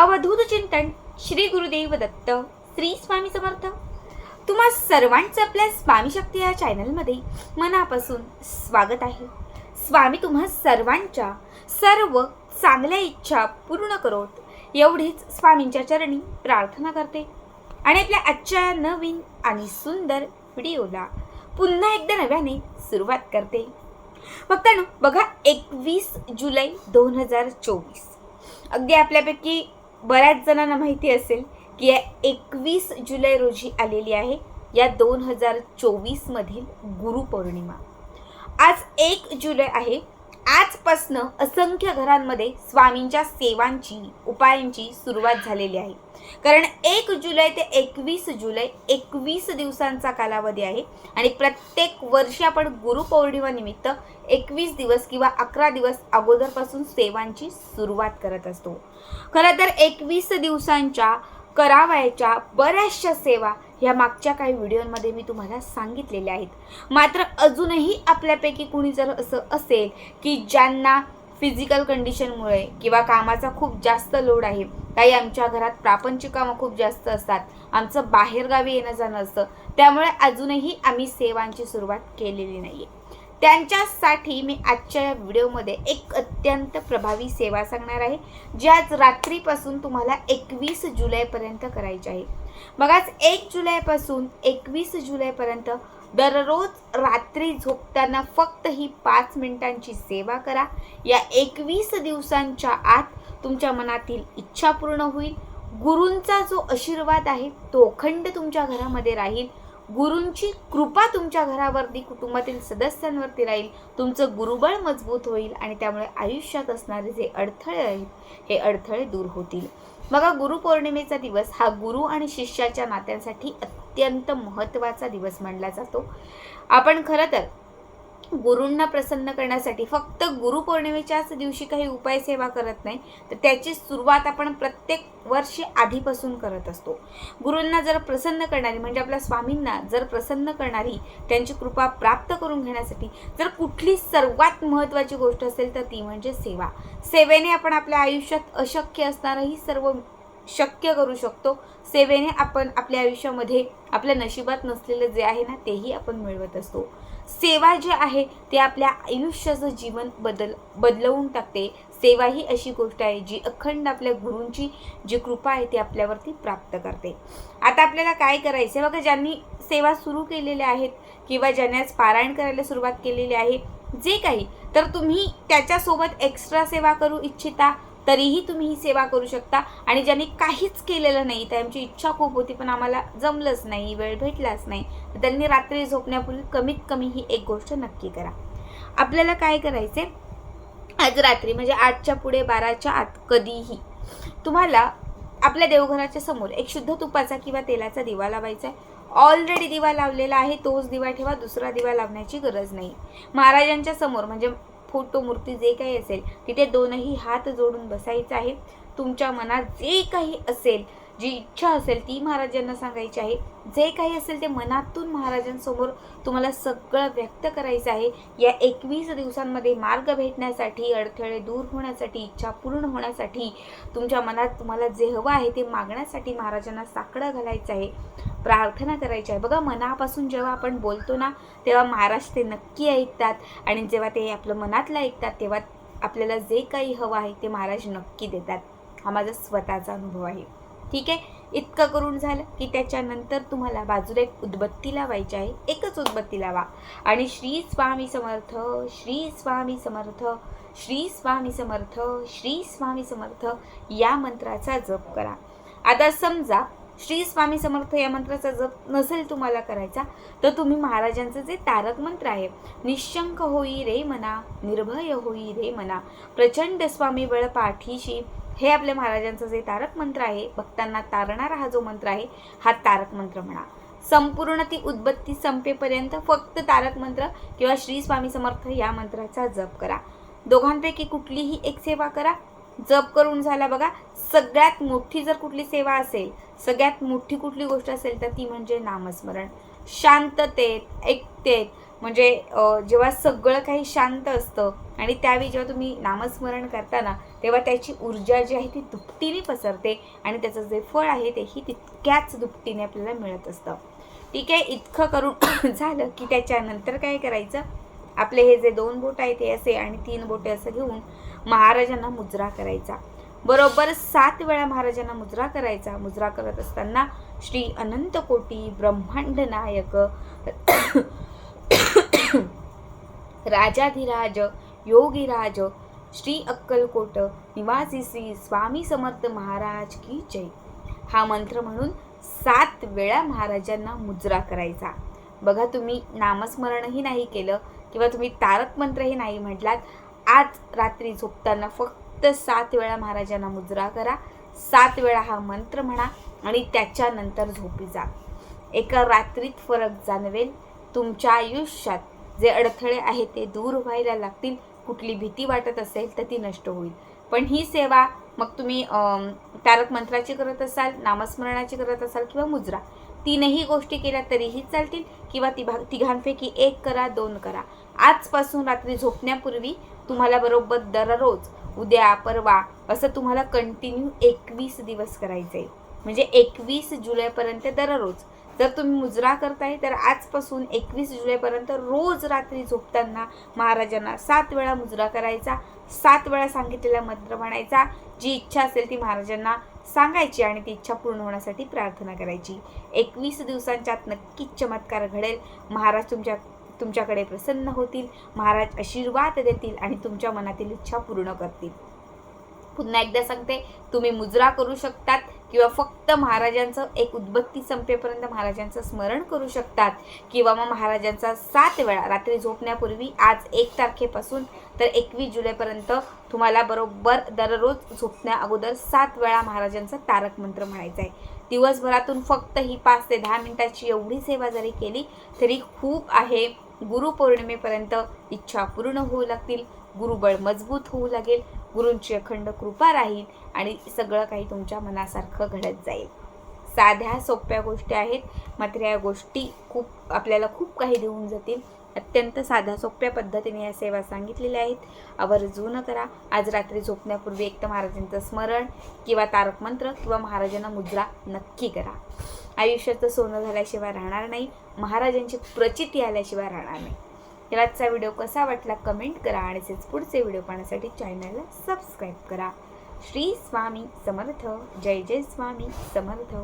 अवधूत चिंतन श्री गुरुदेव दत्त श्री स्वामी समर्थ. तुम्हा सर्वांचं आपल्या स्वामी शक्ती या चॅनलमध्ये मनापासून स्वागत आहे. स्वामी तुम्हा सर्वांच्या सर्व चांगल्या इच्छा पूर्ण करोत एवढीच स्वामींच्या चरणी प्रार्थना करते. आणि आपल्या आजच्या नवीन आणि सुंदर व्हिडिओला पुन्हा एकदा नव्याने सुरुवात करते. फक्त बघा एकवीस जुलै दोन हजार चोवीस. अगदी आपल्यापैकी बऱ्याच जणांना माहिती असेल की या एकवीस जुलै रोजी आलेली आहे. या दोन हजार चोवीसमधील गुरुपौर्णिमा. आज एक जुलै आहे. आजपासनं असंख्य घरांमध्ये स्वामींच्या सेवांची उपायांची सुरुवात झालेली आहे. कारण एक जुलै ते एकवीस जुलै एकवीस दिवसांचा कालावधी आहे आणि प्रत्येक वर्षी आपण गुरुपौर्णिमानिमित्त एकवीस दिवस किंवा अकरा दिवस अगोदरपासून सेवांची सुरुवात करत असतो. खरं तर एकवीस दिवसांच्या करावयाच्या बऱ्याचशा सेवा ह्या मागच्या काही व्हिडिओमध्ये मी तुम्हाला सांगितलेल्या आहेत. मात्र अजूनही आपल्यापैकी कुणी जर असं असेल की ज्यांना फिजिकल कंडिशनमुळे किंवा कामाचा खूप जास्त लोड आहे काही आमच्या घरात प्रापंचिक कामं खूप जास्त असतात आमचं बाहेरगावी येणं जाणं असतं त्यामुळे अजूनही आम्ही सेवांची सुरुवात केलेली नाही आहे त्यांच्यासाठी मी आजच्या या व्हिडिओमध्ये एक अत्यंत प्रभावी सेवा सांगणार आहे जी आज रात्रीपासून तुम्हाला एकवीस जुलैपर्यंत करायची आहे. बघाच एक जुलैपासून एकवीस जुलैपर्यंत दररोज रात्री झोपताना फक्त ही पाच मिनिटांची सेवा करा. या एकवीस दिवसांच्या आत तुमच्या मनातील इच्छा पूर्ण होईल. गुरूंचा जो आशीर्वाद आहे तो अखंड तुमच्या घरामध्ये राहील. गुरूंची कृपा तुमच्या घरावरती कुटुंबातील सदस्यांवरती राहील. तुमचं गुरुबळ मजबूत होईल आणि त्यामुळे आयुष्यात असणारे जे अडथळे आहेत हे अडथळे दूर होतील. बघा गुरुपौर्णिमेचा दिवस हा गुरु आणि शिष्याच्या नात्यांसाठी अत्यंत महत्त्वाचा दिवस मानला जातो. आपण खरं तर गुरूंना प्रसन्न करण्यासाठी फक्त गुरुपौर्णिमेच्याच दिवशी काही उपाय सेवा करत नाही तर त्याची सुरुवात आपण प्रत्येक वर्षी आधीपासून करत असतो. गुरूंना जर प्रसन्न करणारी म्हणजे आपल्या स्वामींना जर प्रसन्न करणारी त्यांची कृपा प्राप्त करून घेण्यासाठी जर कुठली सर्वात महत्त्वाची गोष्ट असेल तर ती म्हणजे सेवा. सेवेने आपण आपल्या आयुष्यात अशक्य असणारही सर्व शक्य करू शकतो. सेवेने आपण आपल्या आयुष्यामध्ये आपल्या नशिबात नसलेलं जे आहे ना तेही आपण मिळवत असतो. सेवा जी आहे ते आपल्या आयुष्याचं जीवन बदल बदलवून टाकते. सेवा ही अशी गोष्ट आहे जी अखंड आपल्या गुरूंची जी कृपा आहे ती आपल्यावरती प्राप्त करते. आता आपल्याला काय करायचं आहे? बघा ज्यांनी सेवा सुरू केलेल्या आहेत किंवा ज्यांनी आज पारायण करायला सुरुवात केलेली आहे जे काही तर तुम्ही त्याच्यासोबत एक्स्ट्रा सेवा करू इच्छिता. तरीही तुम्ही ही सेवा करू शकता. आणि ज्यांनी काहीच केलेलं नाही त्यांची इच्छा खूप होती पण आम्हाला जमलंच नाही वेळ भेटलाच नाही. तर त्यांनी रात्री झोपण्यापूर्वी कमीत कमी ही एक गोष्ट नक्की करा. आपल्याला काय करायचे आज रात्री म्हणजे आठच्या पुढे बाराच्या आत कधीही तुम्हाला आपल्या देवघराच्या समोर एक शुद्ध तुपाचा किंवा तेलाचा दिवा लावायचा आहे. ऑलरेडी दिवा लावलेला आहे तोच दिवा ठेवा दुसरा दिवा लावण्याची गरज नाही. महाराजांच्या समोर म्हणजे फोटो मूर्ती जे काही असेल तिथे दोनही हात जोडून बसायचं आहे. तुमच्या मनात जे काही असेल जी इच्छा असेल ती महाराजांना सांगायची आहे. जे काही असेल ते मनातून महाराजांसमोर तुम्हाला सगळं व्यक्त करायचं आहे. या एकवीस दिवसांमध्ये मार्ग भेटण्यासाठी अडथळे दूर होण्यासाठी इच्छा पूर्ण होण्यासाठी तुमच्या मनात तुम्हाला जे हवं आहे ते मागण्यासाठी महाराजांना साकडं घालायचं आहे. प्रार्थना करायची आहे. बघा मनापासून जेव्हा आपण बोलतो ना तेव्हा महाराज ते नक्की ऐकतात आणि जेव्हा ते आपलं मनातलं ऐकतात तेव्हा आपल्याला जे काही हवं आहे ते महाराज नक्की देतात. हा माझा स्वतःचा अनुभव आहे. ठीक आहे? इतकं करून झालं की त्याच्यानंतर तुम्हाला बाजूला एक उदबत्ती लावायची आहे. एकच उदबत्ती लावा. आणि श्री स्वामी समर्थ श्री स्वामी समर्थ श्री स्वामी समर्थ श्री स्वामी समर्थ या मंत्राचा जप करा. आता समजा श्री स्वामी समर्थ या मंत्राचा जप नसेल तुम्हाला करायचा तर तुम्ही महाराजांचं जे तारक मंत्र आहे निशंक होई रे मना निर्भय होई रे मना प्रचंड स्वामी बळ पाठीशी हे आपल्या महाराजांचं जे तारक मंत्र आहे भक्तांना तारणारा हा जो मंत्र आहे हा तारक मंत्र म्हणा. संपूर्ण ती उदबत्ती संपेपर्यंत फक्त तारक मंत्र किंवा श्री स्वामी समर्थ या मंत्राचा जप करा. दोघांपैकी कुठलीही एक सेवा करा. जप करून झाला बघा सगळ्यात मोठी जर कुठली सेवा असेल सगळ्यात मोठी कुठली गोष्ट असेल तर ती म्हणजे नामस्मरण. शांततेत एकतेत म्हणजे जेव्हा सगळं काही शांत असतं आणि त्यावेळी जेव्हा तुम्ही नामस्मरण करता ना तेव्हा त्याची ऊर्जा जी आहे ती दुपटीने पसरते आणि त्याचं जे फळ आहे तेही तितक्याच दुपटीने आपल्याला मिळत असतं. ठीक आहे इतकं करून झालं की त्याच्यानंतर काय करायचं? आपले हे जे दोन बोट आहेत ते असे आणि तीन बोटे असं घेऊन महाराजांना मुजरा करायचा. बरोबर सात वेळा महाराजांना मुजरा करायचा. मुजरा करत असताना श्री अनंतकोटी ब्रह्मांड नायक राजाधिराज योगीराज श्री अक्कलकोट निवासी श्री स्वामी समर्थ महाराज की जय हा मंत्र म्हणून सात वेळा महाराजांना मुजरा करायचा. बघा तुम्ही नामस्मरणही नाही केलं किंवा तुम्ही तारक मंत्रही नाही म्हटलात आज रात्री झोपताना फक्त सात वेळा महाराजांना मुजरा करा. सात वेळा हा मंत्र म्हणा आणि त्याच्यानंतर झोपी जा. एका रात्रीत फरक जाणवेल तुमच्या आयुष्यात जे अडथळे आहेत ते दूर व्हायला लागतील कुठली भीती वाटत असेल तर ती नष्ट होईल. पण ही सेवा मग तुम्ही तारक मंत्राची करत असाल नामस्मरणाची करत असाल किंवा मुजरा तीनही गोष्टी केल्या तरीही चालतील किंवा तिभा तिघांपैकी एक करा दोन करा. आजपासून रात्री झोपण्यापूर्वी तुम्हाला बरोबर दररोज उद्या परवा असं तुम्हाला कंटिन्यू एकवीस दिवस करायचं आहे म्हणजे एकवीस जुलैपर्यंत दररोज. जर तुम्ही मुजरा करताय तर आजपासून एकवीस जुलैपर्यंत रोज रात्री झोपताना महाराजांना सात वेळा मुजरा करायचा सात वेळा सांगितलेला मंत्र म्हणायचा. जी इच्छा असेल ती महाराजांना सांगायची आणि ती इच्छा पूर्ण होण्यासाठी प्रार्थना करायची. एकवीस दिवसांच्या आत नक्कीच चमत्कार घडेल. महाराज तुमच्या तुमच्याकडे प्रसन्न होतील. महाराज आशीर्वाद देतील आणि तुमच्या मनातील इच्छा पूर्ण करतील. पुन्हा एकदा सांगते तुम्ही मुजरा करू शकतात किंवा फक्त महाराजांचं एक उद्बत्ती संपेपर्यंत महाराजांचं स्मरण करू शकतात. किंवा मग महाराजांचा सात वेळा रात्री झोपण्यापूर्वी आज एक तारखेपासून तर एकवीस जुलैपर्यंत तुम्हाला बरोबर दररोज झोपण्या अगोदर सात वेळा महाराजांचा तारक मंत्र म्हणायचा आहे दिवसभरातून फक्त ही पाच ते दहा मिनिटाची एवढी सेवा जरी केली तरी खूप आहे. गुरुपौर्णिमेपर्यंत इच्छा पूर्ण होऊ लागतील. गुरुबळ मजबूत होऊ लागेल. गुरूंची अखंड कृपा राहील आणि सगळं काही तुमच्या मनासारखं घडत जाईल. साध्या सोप्या गोष्टी आहेत. मात्र या गोष्टी खूप आपल्याला खूप काही देऊन जातील. अत्यंत साध्या सोप्या पद्धतीने या सेवा सांगितलेल्या आहेत. आवर्जून करा. आज रात्री झोपण्यापूर्वी एक तर महाराजांचं स्मरण किंवा तारक मंत्र किंवा महाराजांना मुद्रा नक्की करा. आयुष्याचं सोनं झाल्याशिवाय राहणार नाही. महाराजांची प्रचिती आल्याशिवाय राहणार नाही. तर आजचा व्हिडिओ कसा वाटला कमेंट करा आणि तसेच पुढचे व्हिडिओ पाहण्यासाठी चॅनलला सबस्क्राईब करा. श्री स्वामी समर्थ. जय जय स्वामी समर्थ.